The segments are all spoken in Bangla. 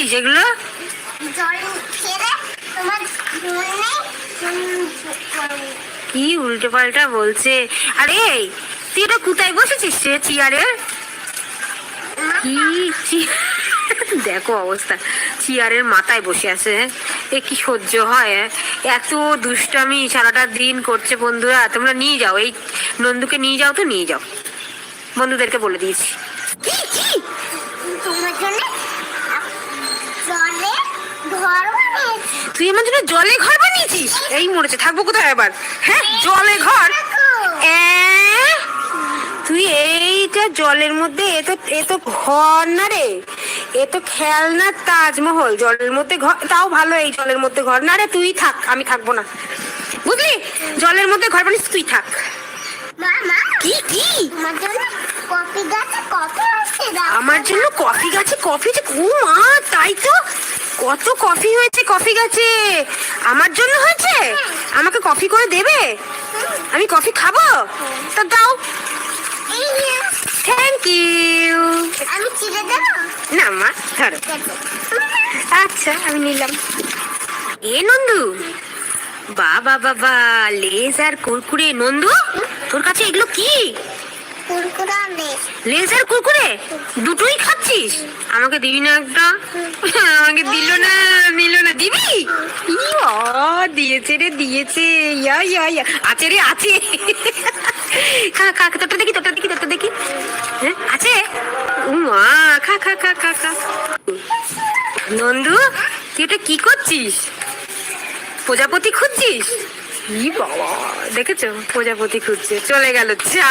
খাচ্ছিস মনে কি উল্টো পাল্টা বলছে? আরে, তুই এটা কোথায় বসেছিস রে চেয়ারে? কি দেখো অবস্থা, চেয়ারের মাথায় বসে আছে? এ কি সহ্য হয় হ্যাঁ? এত দুষ্টামি সারাটা দিন করছে বন্ধুরা, তোমরা নিয়ে যাও, এই নন্দুকে নিয়ে যাও তো নিয়ে যাও। বন্ধুদেরকে বলে দিয়েছি। তুই আমার জন্য জলে ঘর বানিয়েছিস? এই মরেছে থাকব কোথায় এবার হ্যাঁ জলে ঘর। তুই এইটা জলের মধ্যে এ তো এ তো ঘর না রে। এ তো খেলনার তাজমহল জলের মধ্যে ঘর তাও ভালো এই জলের মধ্যে ঘর। না রে তুই থাক আমি থাকব না। বুঝলি? জলের মধ্যে ঘর বানিস তুই থাক। কি কি? আমার জন্য কফি গাছে কফি যে ও মা তাই তো? কত কফি হয়েছে কফি গাছে? আমার জন্য হয়েছে? আমাকে কফি করে দেবে? আমি কফি খাব? তা দাও। থ্যাংক ইউ আমি চিড়ে দেবো? না মা ধরো। আচ্ছা আমি নিলাম। এ নন্দু বাবা বাবা লেজ আর কুরকুরে। নন্দু তোর কাছে এগুলো কি? বেশ কুরকুরে? দুটোই খাচ্ছিস? আমাকে দিবি না একটা? আমাকে দিল না নিল না। দিবি? দিয়েছে রে, দিয়েছে। ইয়া ইয়া ইয়া। আছে রে, আছে। খা খা তোরটা দেখি তোরটা দেখি তোরটা দেখি। হ্যাঁ আছে? মা খা খা খা খা খা। নন্দু, তুই এটা কি করছিস? প্রজাপতি খুঁজছিস? ই বাবা, দেখেছ? প্রজাপতি খুঁজছে। চলে গেল চা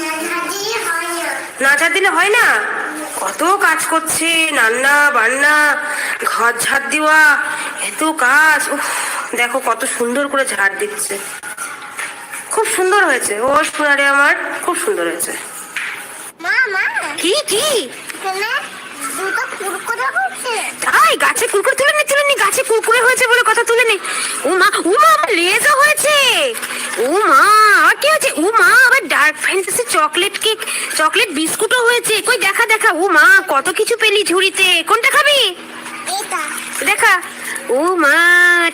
না না ঝাড় দিলে হয় না? কত কাজ করছে রান্না বান্না ঘর ঝাড় দেওয়া এত কাজ দেখো কত সুন্দর করে ঝাড় দিচ্ছে। খুব সুন্দর হয়েছে ও সোনারে আমার খুব সুন্দর হয়েছে। মা মা। কি কি? তাই গাছে কুরকুরে তুলে নি তুলে নি গাছে কুরকুরে হয়েছে বলে কথা তুলে নি। ও মা ও মা আমার লেজও হয়েছে। ও মা আর কি হয়েছে? ও মা আবার dark fantasy chocolate cake chocolate বিস্কুটও হয়েছে। কই দেখা দেখা। ও মা কত কিছু পেলি ঝুড়িতে? কোনটা খাবি? এটা। দেখা। ও মা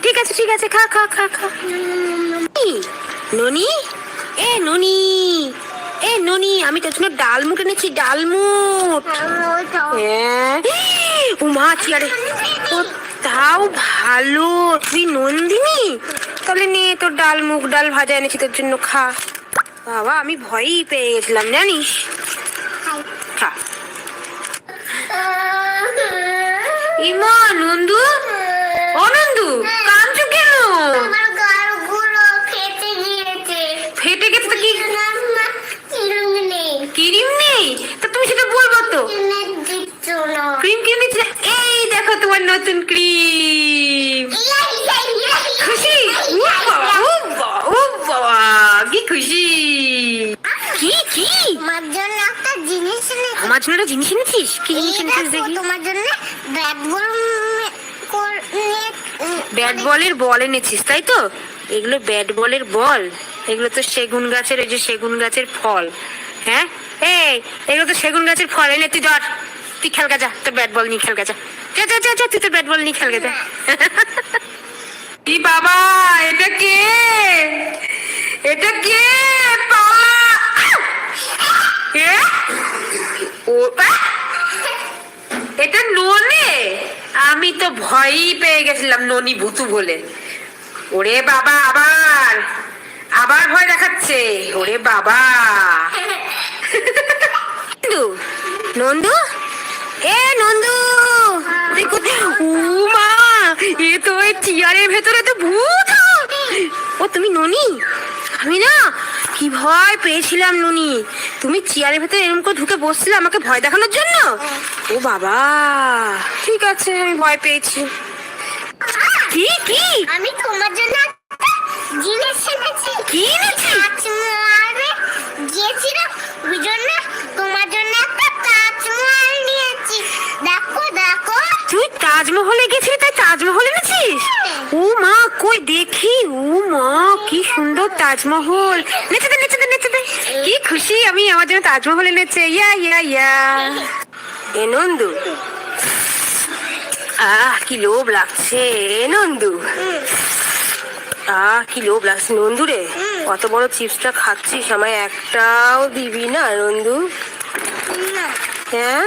ঠিক আছে ঠিক আছে খা খা খা খা। ননি? এ ননি। এ ননি আমি তোর জন্য ডালমুট এনেছি ডালমুট হ্যাঁ। ও মা চেয়ারে তাও ভালো। তুই নন্দিনী? তাহলে নে তোর ডাল মুগ ডাল ভাজা এনেছি তোর জন্য খা। বাবা আমি ভয়ই পেয়ে গেছিলাম জানিস? খা। ইমা নন্দু? ও নন্দু কাঁদছো কেন? ফেটে গেছে তো কি? কিরম নেই। তা তুমি সেটা বলব তো। ক্রিম কিনে এই দেখো তোমার নতুন ক্রিম ইয়া, ইয়া, ইয়া, ইয়া, খুশি ও ইয়া, বাবা ইয়া। ও বাবা ও বাবা কি খুশি কি কি আমার জন্য একটা জিনিস জন্য একটা জিনিস এনেছিস? কি জিনিস এনেছিস দেখি? তোমার জন্য ব্যাট বল ব্যাট বলের বল এনেছিস তাই তো? এগুলো ব্যাট বলের বল। এগুলো তো সেগুন গাছের ওই যে সেগুন গাছের ফল। হ্যাঁ? এই এগুলো তো সেগুন গাছের ফল। এনে তুই ধর। তুই খেল যা তোর ব্যাট বল নিয়ে খেল যা যা যা যা যা তুই তোর ব্যাট বল নিয়ে খেল যা কি বাবা এটা কে? এটা কে? পালা এ? ও! এটা ননে? আমি তো ভয়ই পেয়ে গেছিলাম ননি ভুতু বলে। ওরে বাবা আবার! আবার ভয় দেখাচ্ছে। ওরে বাবা! নন্দু নন্দু? এ নন্দু! মা এ তো ওই চেয়ারের ভেতরে তো ভূত। ও তুমি ননি? আমি না কি ভয় পেয়েছিলাম নুনি। তুমি চেয়ারের ভেতরে এরকম করে ঢুকে বসছিলে আমাকে ভয় দেখানোর জন্য? ও। বাবা ঠিক আছে আমি ভয় পেয়েছি। কি কি? আমি তোমার জন্য জিনিস এনেছি। কি এনেছিস? তাজমহলে গিয়েছিলাম ওই জন্য তোমার জন্য তাজমহলে গেছিলি? তাই তাজমহল এনেছিস ও মা, কই দেখি। ও মা, কি সুন্দর তাজমহল। নেচে দে নেচে দে নেচে দে। কি খুশি আমি আমার জন্য তাজমহল এনেছে। ইয়া ইয়া ইয়া। এ নন্দু। আহ, কি লোভ লাগছে। নন্দু। আহ, কি লোভ লাগছে। নন্দু রে, কত বড় চিপসটা খাচ্ছিস? আমায় একটাও দিবি না, নন্দু? হ্যাঁ?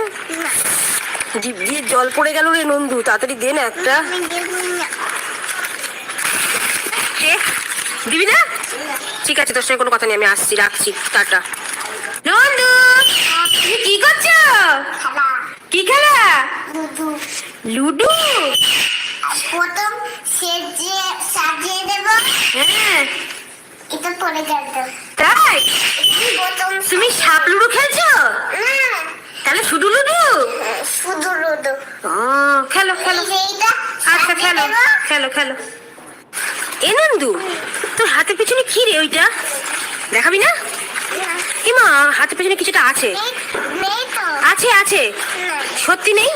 জিভ দিয়ে জল পড়ে গেল রে নন্দু তাড়াতাড়ি দে না একটা। দেবো না। ঠিক আছে তোর সঙ্গে কোনো কথা নেই আমি আসছি রাখছি টাটা। নন্দু কি করছ? কি খেলা? লুডু। প্রথম সেজে সাজিয়ে দেবো। হ্যাঁ। এটা পরে তাই? প্রথম তুমি সাপ লুডো খেলছো? না তাহলে শুধু লুডো? শুধু রোদো ও খেলো খেলো। আচ্ছা খেলো খেলো খেলো। এ নন্দু তোর হাতের পেছনে কি রে ওইটা? দেখাবি না? এমা হাতের পেছনে কিছুটা আছে। নেই- নেই আছে আছে। সত্যি নেই?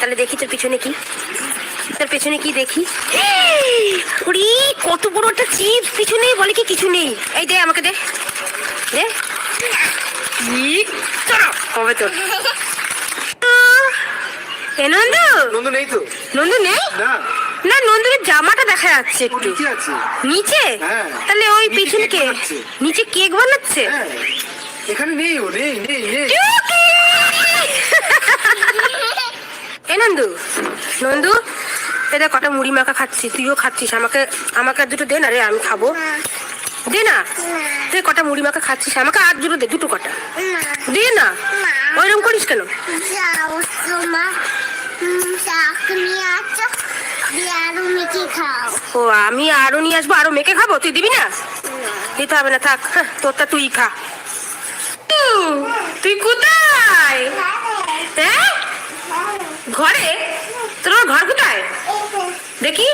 তাহলে দেখি তোর পিছনে কি। তোর পেছনে কি দেখি? উড়ি কত বড় একটা চিপস পিছনে বলে কি কিছু নেই? এই দে আমাকে দে। দে। ই, চলো, হবে তোর এ নন্দু নন্দু নেই তো নন্দু নেই না জামাটা দেখা যাচ্ছে একটু। নিচে হ্যাঁ। তাহলে ওই নিচে পিছনে কে? নিচে কেক বানাচ্ছে? হ্যাঁ। এখানে নেই ও নেই নেই নেই। এ নন্দু নন্দু এটা কটা মুড়ি মাখা খাচ্ছি তুইও খাচ্ছিস। আমাকে আমাকে দুটো দে না রে আমি খাব। দে না। তুই কটা মুড়ি মাখা খাচ্ছিস আমাকে আর দুটো দে দুটো কটা। দে না। ওইরকম করিস কেন? ও আমি আরও নিয়ে আসব আরও মেখে খাব তুই দিবি না? দিতে হবে না থাক হ্যাঁ, তোরটা তুই খা। তুই কোথায়? হ্যাঁ? ঘরে? তোর ঘর কোথায়? দেখি।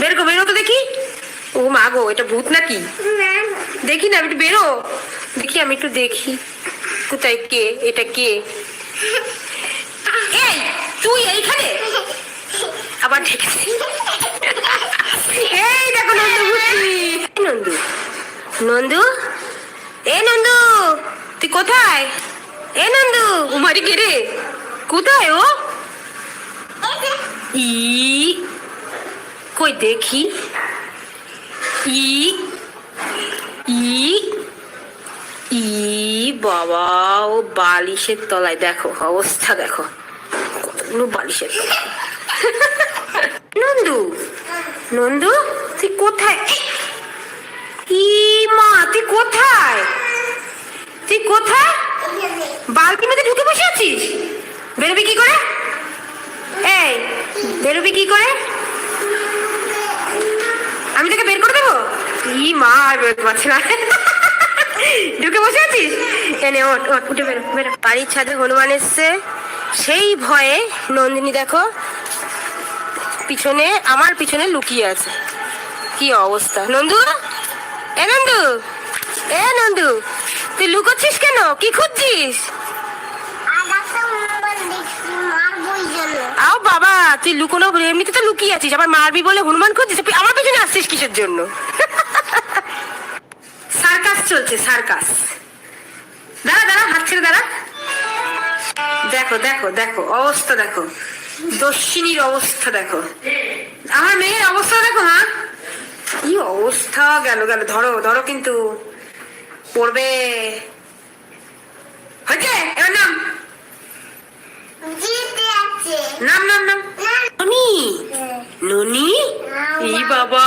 বের বেরো তো দেখি। ও মা গো, এটা ভূত নাকি? দেখি না একটু বেরো। দেখি, আমি একটু দেখি। কোথায় কে? এটা কে? এই, তুই এইখানে? আবার দেখেছি। এই দেখো নন্দু নন্দু। নন্দু? এ নন্দু, তুই কোথায়? এ নন্দু উমারি কে রে? কোথায় ও? ই, কই দেখি। ই ই ই, বাবা, ও বালিশের তলায় দেখো, অবস্থা দেখো। কতগুলো বালিশের নন্দু নন্দু, তুই কোথায়? ই, মা, তুই কোথায়? তুই কোথায়? বালতির মধ্যে ঢুকে বসে আছিস? বেরোবি কি করে? এই, বেরোবি কি করে? আমি তোকে বের করে ই মা আর বেরোতে পারছি না। ঢুকে বসে আছিস? এনে ওঠ ওঠ উঠে বেরো বেরো। বাড়ির ছাদে হনুমান এসছে। সেই ভয়ে নন্দিনী দেখো পিছনে আমার পিছনে লুকিয়ে আছে। কি অবস্থা? নন্দু? এ নন্দু? এ নন্দু তুই লুকোচ্ছিস কেন? কি খুঁজছিস? আও বাবা তুই লুকোনো এমনিতে তো লুকিয়ে আছিস। আবার মারবি বলে হনুমান খুঁজছিস? আমার পেছনে আসছিস কিসের জন্য? চলছে সার্কাস। দাঁড়া দাঁড়া হাত ছেড়ে দাঁড়া। দেখো দেখো দেখো অবস্থা দেখো। দস্যিনীর অবস্থা দেখো। আমার মেয়ের অবস্থা দেখো হ্যাঁ কি অবস্থা গেল গেল। ধরো ধরো কিন্তু। পড়বে। হয়েছে? এবার নাম। নাম নাম নাম। ননি? ননি? এই বাবা।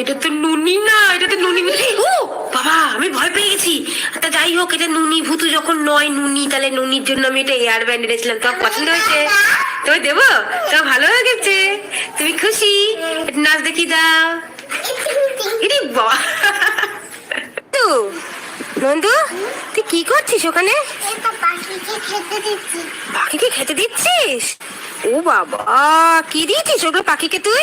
এটা তো নুনি না এটা তো নুনি ও বাবা আমি ভয় পেয়ে গেছি। তা যাই হোক এটা নুনি ভূতু যখন নয় নুনি তাহলে নুনির জন্য আমি এটা এয়ার ব্যান্ড এনেছিলাম তোমার পছন্দ হয়েছে? তোমায় দেবো? তোমার ভালো লেগেছে? তুমি খুশি? নাচ দেখি দাও। তো নন্দু তুই কি করছিস ওখানে? পাখিকে খেতে দিচ্ছিস? ও বাবা কি দিয়েছিস ওগুলো পাখিকে তুই?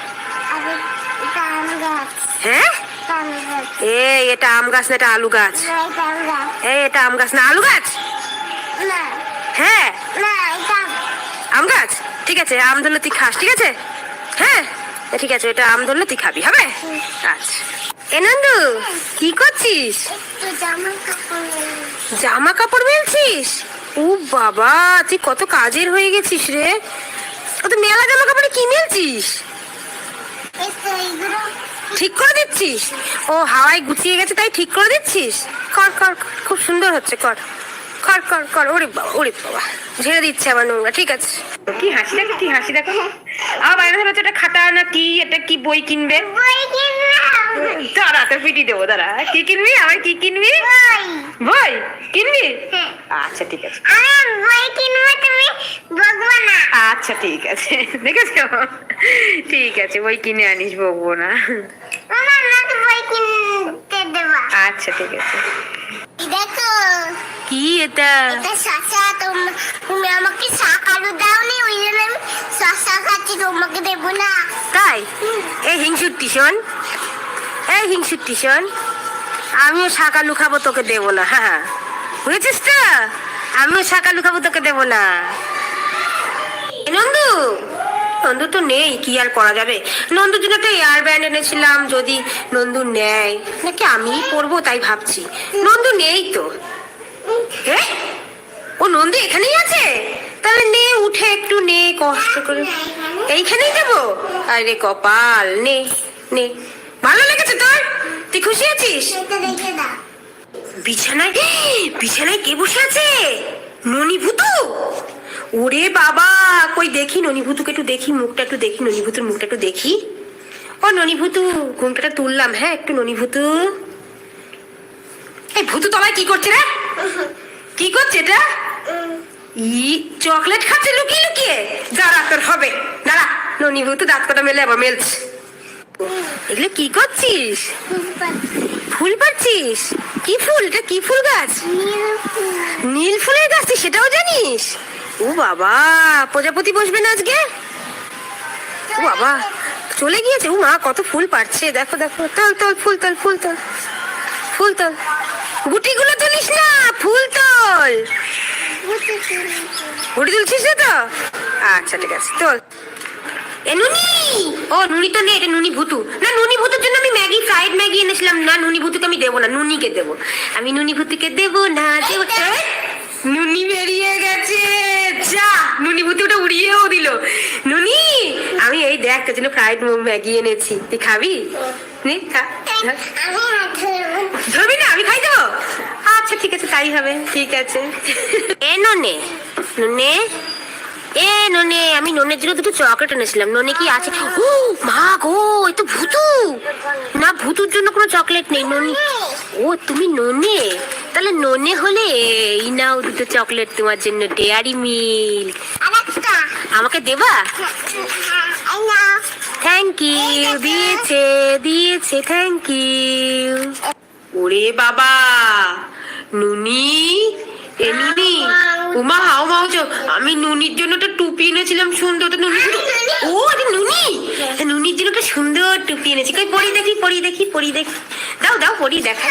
হ্যাঁ? এই, এটা আম গাছ না এটা আলু গাছ? না এটা আম গাছ না আলু গাছ? হ্যাঁ। আম গাছ? ঠিক আছে, আম ধরলে তুই খাস, ঠিক আছে? হ্যাঁ? ঠিক আছে, এটা আম ধরলে তুই খাবি, হবে? আচ্ছা। এ, নন্দু, কি করছিস? জামা কাপড় মেলছিস? ও বাবা, তুই কত কাজের হয়ে গেছিস রে? ও তো মেলা জামা কাপড়ে কি মেলছিস? ঠিক করে দিচ্ছিস? ও হাওয়ায় গুছিয়ে গেছে তাই ঠিক করে দিচ্ছিস? কর কর খুব সুন্দর হচ্ছে কর। কর কর কর ওরে বাবা ওরে বাবা। ঝেড়ে দিচ্ছে আবার নোংরা ঠিক আছে। কি হাসি দেখো কি হাসি দেখো। আবার বাইরে ধরে এটা খাতা না কি এটা কি বই কিনবে? দাঁড়া তোর পিটি দেবো দাঁড়া। কি কিনবি? আমার কি কিনবি? বই। বই? কিনবি? হ্যাঁ। আচ্ছা ঠিক আছে। আমি বই কিনবো তুমি বকবো না আচ্ছা ঠিক আছে। দেখেছ? ঠিক আছে বই কিনে আনিস বকবো না বই কিনতে দেবা। আচ্ছা ঠিক আছে। দেখো কি এটা? এটা শশা তুমি আমাকে শাক আলু দাওনি ওই জন্য আমি শশা খাচ্ছি তোমাকে দেবো না। তাই? এই হিংসুট্টি শোন। এই হিংসুট্টি শোন। আমিও শাক আলু খাব তোকে দেবো না হ্যাঁ বুঝেছিস তো? আমিও শাক আলু খাব, তোকে দেবো না। নন্দু! নন্দু তো নেই, কি আর করা যাবে? নন্দুর জন্য একটা এয়ার ব্যান্ড এনেছিলাম, যদি নন্দু নেয়। নাকি আমি পরবো, তাই ভাবছি। নন্দু নেই তো। এ? ও নন্দু এখানেই আছে? তাহলে নে, উঠে একটু নে, কষ্ট করে। এইখানেই দেবো আরে কপাল, নে নে। ভালো লেগেছে তোর? তুই খুশি আছিস? বিছানায় বিছানায় কে বসে আছে? ননিভূতু? ওরে বাবা কই দেখি ননিভূতুকে একটু দেখি মুখটা একটু দেখি ননিভূতুর মুখটা একটু দেখি। ও ননিভূতু ঘুমটাটা তুললাম হ্যাঁ একটু ননিভূতু। এই ভূতু তলায় কি করছে রে? কি করছে এটা? ই চকলেট খাচ্ছে লুকিয়ে লুকিয়ে। দাঁড়া তোর হবে। দাঁড়া ননিভূতু দাঁত কটা মেলে আবার মেলছে। এগুলো কি করছিস? ফুল পাচ্ছিস কি ফুল? এটা কি ফুল গাছ? নীল ফুলের গাছ তুই সেটাও জানিস? ও বাবা প্রজাপতি বসবে না আজকে? ও বাবা চলে গিয়েছে। ও মা কত ফুল পাচ্ছে দেখো দেখো তল তল ফুল তল ফুল তল ফুল তল। গুটিগুলো তুলিস না ফুল তল। গুটি তুলছিস না তো? আচ্ছা ঠিক আছে তোল। এ নুনি! ও নুনি তো নেই এটা নুনি ভুতু। না নুনি ভুতুর জন্য আমি ম্যাগি ফ্রাইড ম্যাগি এনেছিলাম। না নুনি ভুতুকে আমি দেবো না নুনিকে দেবো। আমি নুনি ভুতুকে দেবো না দেবো নুনি বেরিয়ে গেছে। যা! নুনি ভুতু ওটা উড়িয়েও দিল। নুনি আমি এই দেখ তোর জন্য ফ্রাইড ম্যাগি এনেছি। তুই খাবি? নে খা। ধরবি না আমি খাই দেবো? আচ্ছা ঠিক আছে তাই হবে। ঠিক আছে। এ ননে। ননে এ, ননে, আমি ননের জন্য দুটো চকলেট এনেছিলাম। ননে কি আছে? ও, মা গো, এ তো ভুতু। না, ভুতুর জন্য কোনো চকলেট নেই, ননি। ও, তুমি ননে? তাহলে ননে হলে এই নাও দুটো চকলেট তোমার জন্য, ডেয়ারি মিল্ক। আমাকে দেবা? থ্যাংক ইউ দিয়েছে দিয়েছে থ্যাংক ইউ ওরে বাবা, নুনি, এ নুনি। উমা হাও মাও চো আমি নুনির জন্য একটা টুপি এনেছিলাম সুন্দর তো নুনি। ও আরে নুনি? এ, নুনির জন্য একটা সুন্দর টুপি এনেছি। কই পরি দেখি পরি দেখি পরি দেখি। দাও দাও পরি দেখা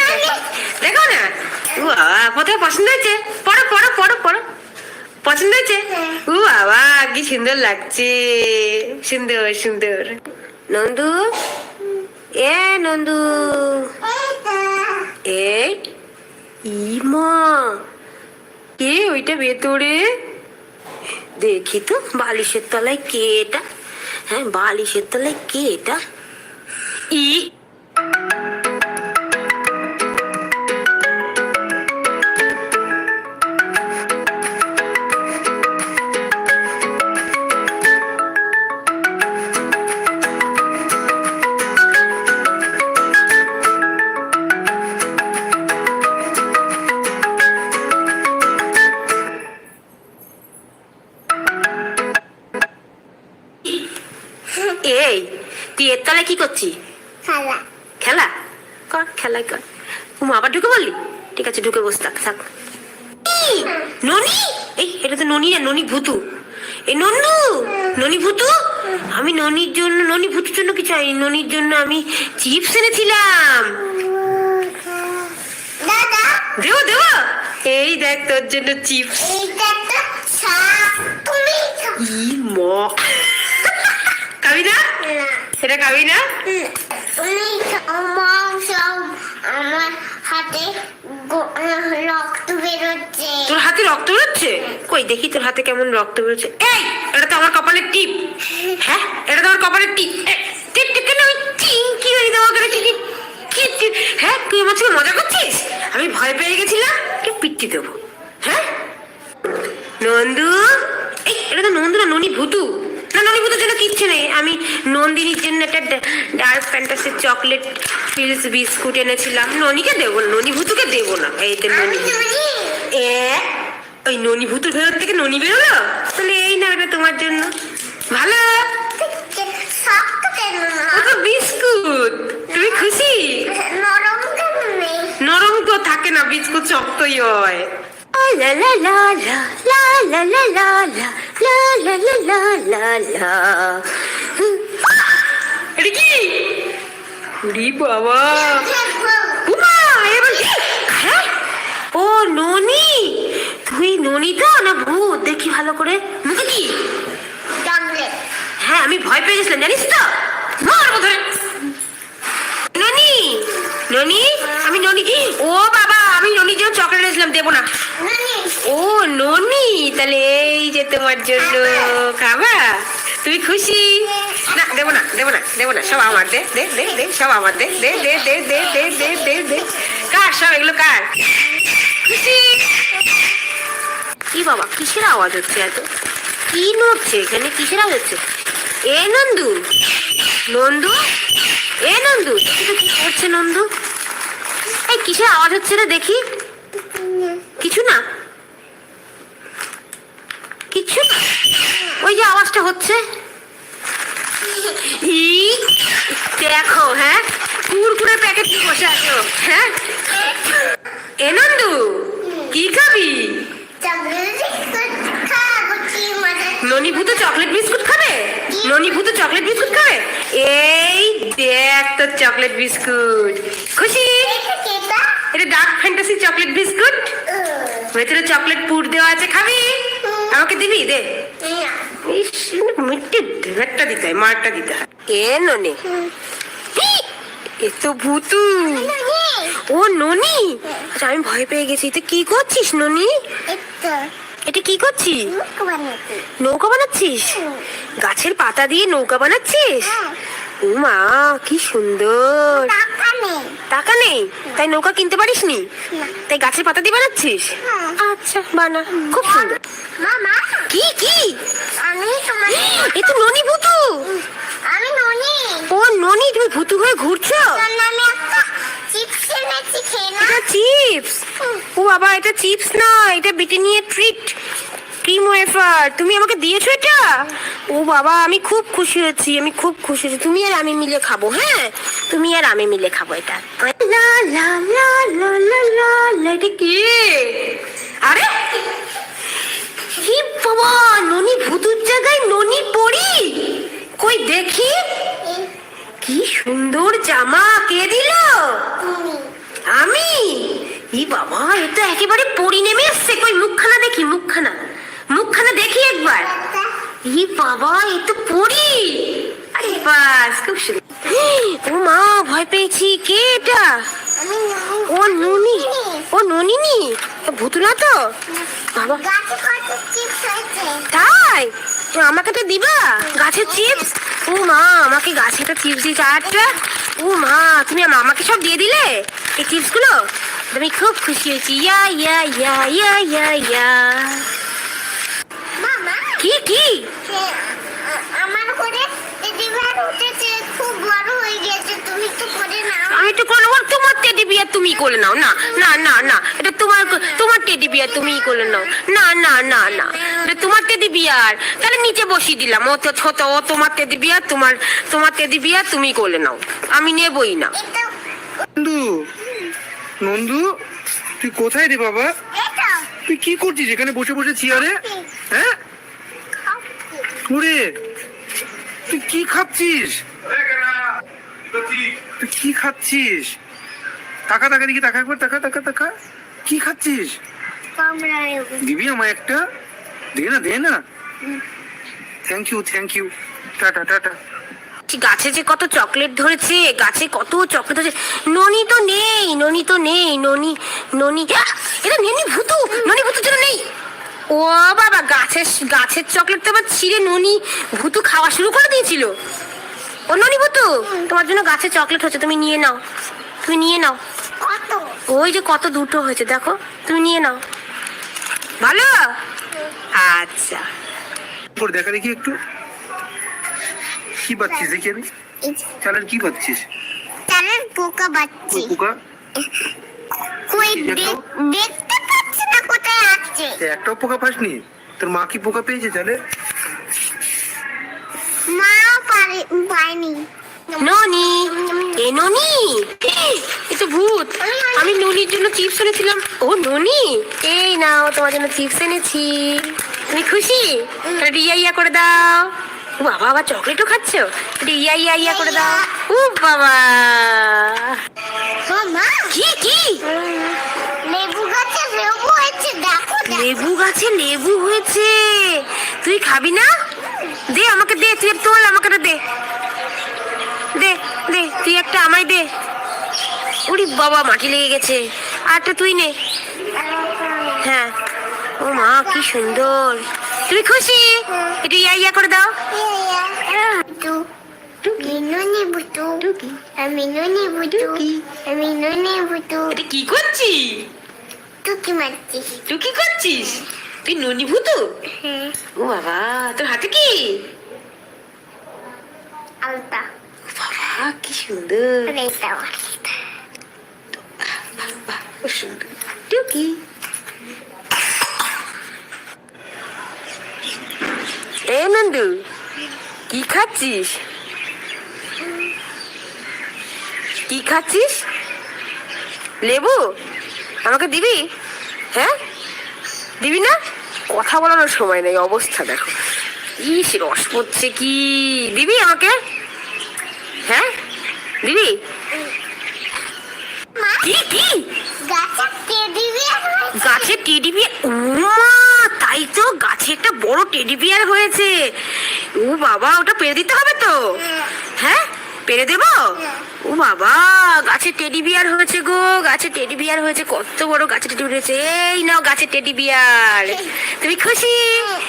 দেখো না। ও কোথায় পছন্দ হয়েছে? পড়ো পড়ো পড়ো পড়ো। পছন্দ হয়েছে? ও বাবা কি সুন্দর লাগছে। সুন্দর সুন্দর। নন্দু? এ নন্দু। এই ইমা। কে? ওইটা ভেতরে। দেখি তো, বালিশের তলায় কে এটা? হ্যাঁ বালিশের তলায় কে এটা? ই তলায় কি করছিস খালা। খেলা? কর খেলাই কর। উমা আবার ঢুকে বললি ঠিক আছে ঢুকে বস থাক থাক। ননি? এই এটা তো ননি না ননি ভুতু। এই নন্দু ননি ভুতু? আমি ননির জন্য ননি ভুতুর জন্য কি চাই ননির জন্য আমি চিপস এনেছিলাম। দেবো দেবো। এই দেখ তোর জন্য চিপস। ই ম এটা খাবি না? আমার হাতে রক্ত বেরোচ্ছে। তোর হাতে রক্ত বেরোচ্ছে? কই দেখি তোর হাতে কেমন রক্ত বেরোচ্ছে। এই এটা তো আমার কপালের টিপ। হ্যাঁ এটা তো আমার কপালের টিপ। টিপ টিপ কেন আমি চিঙ্কি হয়ে দেওয়া করে কি হ্যাঁ তুই আমার সাথে মজা করছিস? আমি ভয় পেয়ে গেছিলাম কে পিট্টি দেবো। হ্যাঁ? নন্দু? এই এটা তো নন্দু না ননি ভুতু। না ননি ভুতুর জন্য কিচ্ছু নেই। আমি নন্দিনীর জন্য একটা ডার্ক ফ্যান্টাসির চকলেট ফিলস বিস্কুট এনেছিলাম। ননিকে দেবো না ননি ভুতুকে দেবো না। এই তো ননি। এ ওই ননি ভূতুর ভেতর থেকে ননি বেরোলো? তাহলে এই না এটা তোমার জন্য। ভালো? বিস্কুট। তুমি খুশি? নরম নরম তো থাকে না বিস্কুট শক্তই হয়। লা লা লা লা লা লা লা লা লা লা লা এটা কি উরি বাবা। উমা এবার হ্যাঁ? ও ননি তুই ননি তো না ভূত? দেখি ভালো করে। মুখে কি? হ্যাঁ আমি ভয় পেয়ে গেছিলাম জানিস তো? মার বোধহয়। ননি ননি আমি ননি। ও বাবা আমি ননির জন্য চকলেট এনেছিলাম দেবো না ও ননি তাহলে এই যে তোমার জন্য খাবা তুমি খুশি না দেবো না দেবো না দেবো না সব আমার দে দে দে দে সব আমার দে দে দে দে দে দে দে দে দে কার সব এগুলো কার খুশি কি বাবা কিসের আওয়াজ হচ্ছে এত কি নড়ছে এখানে কিসের আওয়াজ হচ্ছে এ নন্দু নন্দু এ নন্দু কি করছে নন্দু এই, কিসের আওয়াজ হচ্ছে রে দেখি? কিছু না। কিছু ওই যে আওয়াজটা হচ্ছে। দেখো হ্যাঁ? কুরকুরে প্যাকেট বসে আছো হ্যাঁ? এ কি খাবি? ননি ভূত চকলেট বিস্কুট খাবে? ননি ভূত চকলেট বিস্কুট খাবে? এই দেখ তো চকলেট বিস্কুট। খুশি? এটা ডার্ক ফ্যান্টাসি চকলেট বিস্কুট ভেতরে চকলেট পুর দেওয়া আছে খাবি? আমাকে দিবি? দে। ঢেরটা দিতে হয় মারটা দিতে হয়। এ ননি এ তো ভূতু। ও ননি? আচ্ছা আমি ভয় পেয়ে গেছি। তুই কি করছিস ননি? এটা এটা কি করছিস? নৌকা বানাচ্ছিস? গাছের পাতা দিয়ে নৌকা বানাচ্ছিস? হ্যাঁ। উমা কি সুন্দর। টাকা নেই। তাই নৌকা কিনতে পারিস নি। তাই গাছের পাতা দিয়ে বানাচ্ছিস। আচ্ছা বানা। খুব সুন্দর। কি কি? আমি তোমার এ তো ননি ভূতু। আমি ননি। ও ননি তুমি ভূতু হয়ে ঘুরছো? একটা চিপস এনেছি খেয়ে না চিপস? ও বাবা এটা চিপস না এটা ব্রিটানিয়া ট্রিট। ক্রিম ওয়েফার তুমি আমাকে দিয়েছ এটা? ও বাবা আমি খুব খুশি হয়েছি আমি খুব খুশি হয়েছি তুমি আর আমি মিলে খাব হ্যাঁ? তুমি আর আমি মিলে খাব এটা। লা লা লা লা লা লা লা এটা কি? আরে! কি বাবা ননি ভূতুর জায়গায় ননি পড়ি কই দেখি। কি সুন্দর জামা কে দিল? আমি। ই বাবা এটা একেবারে পরি নেমে এসছে কই মুখখানা দেখি মুখখানা মুখখানা দেখি একবার ই বাবা এ তো পরি। আরে বাস খুব সুন্দর। ও মা ভয় পেয়েছি। কে এটা? ও ননি ও ননিনি? ও ভুতুলা তো? বাবা। তাই? আমাকে তো দিবা? গাছের চিপস ও মা আমাকে গাছে একটা চিপস দিয়েছে। আটটা ও মা তুমি আমাকে সব দিয়ে দিলে? এই চিপসগুলো? আমি খুব খুশি হয়েছি। ইয়া ইয়া ইয়া ইয়া ইয়া ইয়া। কি কি? সে, আ- আমার করে দিদিভার উঠেছে খুব বড় হয়ে গেছে তুমি তো করে নাও। আমি তো কোনো তোমার টেডি বিয়ার তুমি কোলে নাও না না না না এটা তোমার তোমার টেডি বিয়ার তুমি কোলে নাও না না না না এটা তোমার টেডি বিয়ার। তাহলে নিচে বসিয়ে দিলাম ও তো ছোট ও তোমার টেডি বিয়ার তোমার তোমার টেডি বিয়ার তুমি কোলে নাও আমি নেবই না। নন্দু নন্দু তুই কোথায় রে বাবা? তুই কি করছিস এখানে বসে বসে চেয়ারে? হ্যাঁ? ওরে তুই কি খাচ্ছিস? তুই কি খাচ্ছিস? টাকা টাকা দিকে টাকা একবার টাকা টাকা টাকা কি খাচ্ছিস? দিবি আমায় একটা? দে না দে না। Thank you thank you tata tata. গাছে যে কত চকলেট ধরেছে, গাছে কত চকলেট ধরেছে। ননি তো নেই, ননি তো নেই, ননি ননি! এটা ননি ও বাবা গাছের গাছের চকলেট তো আবার ছিঁড়ে ননি ভুতু খাওয়া শুরু করে দিয়েছিল। ও ননি ভুতু তোমার জন্য গাছে চকলেট হচ্ছে তুমি নিয়ে নাও তুমি নিয়ে নাও। ওই যে কত দুটো হয়েছে দেখো তুমি নিয়ে নাও। ভালো? আচ্ছা। করে দেখা দেখি একটু। কি পাচ্ছিস দেখি আমি? চালের কি পাচ্ছিস? তারের পোকা ওই পোকা? কই দেখো? একটাও পোকা পাসনি? তোর মা কি পোকা পেয়েছে তাহলে? পায়নি। ননি এ ননি ভূত। আমি ননির জন্য চিপস এনেছিলাম। ও ননি? এই নাও তোমার জন্য চিপস এনেছি। তুমি খুশি? তাহলে ইয়া করে দাও। ও বাবা আবার চকলেটও খাচ্ছ? একটু ইয়া ইয়া করে দাও। ও বাবা কি কি? লেবু গাছে লেবু। লেবু গাছে লেবু হয়েছে। তুই খাবি না? দে আমাকে দে তুই তোল আমাকে দে। দে দে তুই একটা আমায় দে। ওরে বাবা মাটি লেগে গেছে। আর একটা তুই নে। হ্যাঁ। ও মা কি সুন্দর। তুমি খুশি? একটু ইয়া ইয়া করে দাও। আমি কি করছিস? তুই কি মারছিস। তুই কি করছিস? তুই ননি ভূতু? হ্যাঁ। ও বাবা তোর হাতে কি? আলতা। বাবা কি সুন্দর। সুন্দর। টুকি। এ নন্দু কি খাচ্ছিস? কি খাচ্ছিস? লেবু? আমাকে দিবি? হ্যাঁ? দিবি না? কথা বলানোর সময় নেই অবস্থা দেখো। ইস রস পড়ছে কি? দিবি আমাকে? হ্যাঁ? দিবি? কি কি? গাছে টেডি বিয়ার উমা তাই তো গাছে একটা বড় টেডি বিয়ার হয়েছে। ও বাবা ওটা পেরে দিতে হবে তো। পেরে দেব? ও বাবা গাছে টেডি বিয়ার হয়েছে গো গাছে টেডি বিয়ার হয়েছে কত বড় গাছে টেডি বিয়ার হয়েছে। এই নাও গাছে টেডি বিয়ার তুমি খুশি?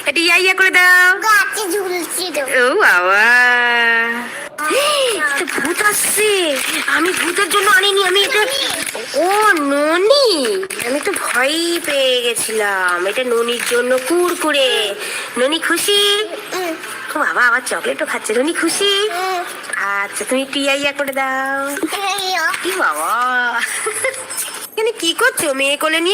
এটা ইয়া ইয়া করে দাও। গাছে ঝুলছিল ও বাবা। ভূত আসছে। আমি ভূতের জন্য আনিনি আমি এটা ও ননি। আমি তো ভয়ই পেয়ে গেছিলাম। এটা ননির জন্য কুড়কুড়ে। ননি খুশি? ও বাবা আমার চকলেটও খাচ্ছে তুমি খুশি? আচ্ছা তুমি টিয়া ইয়া করে দাও। কি বাবা? এখানে কি করছ? মেয়ে কোলে নিয়ে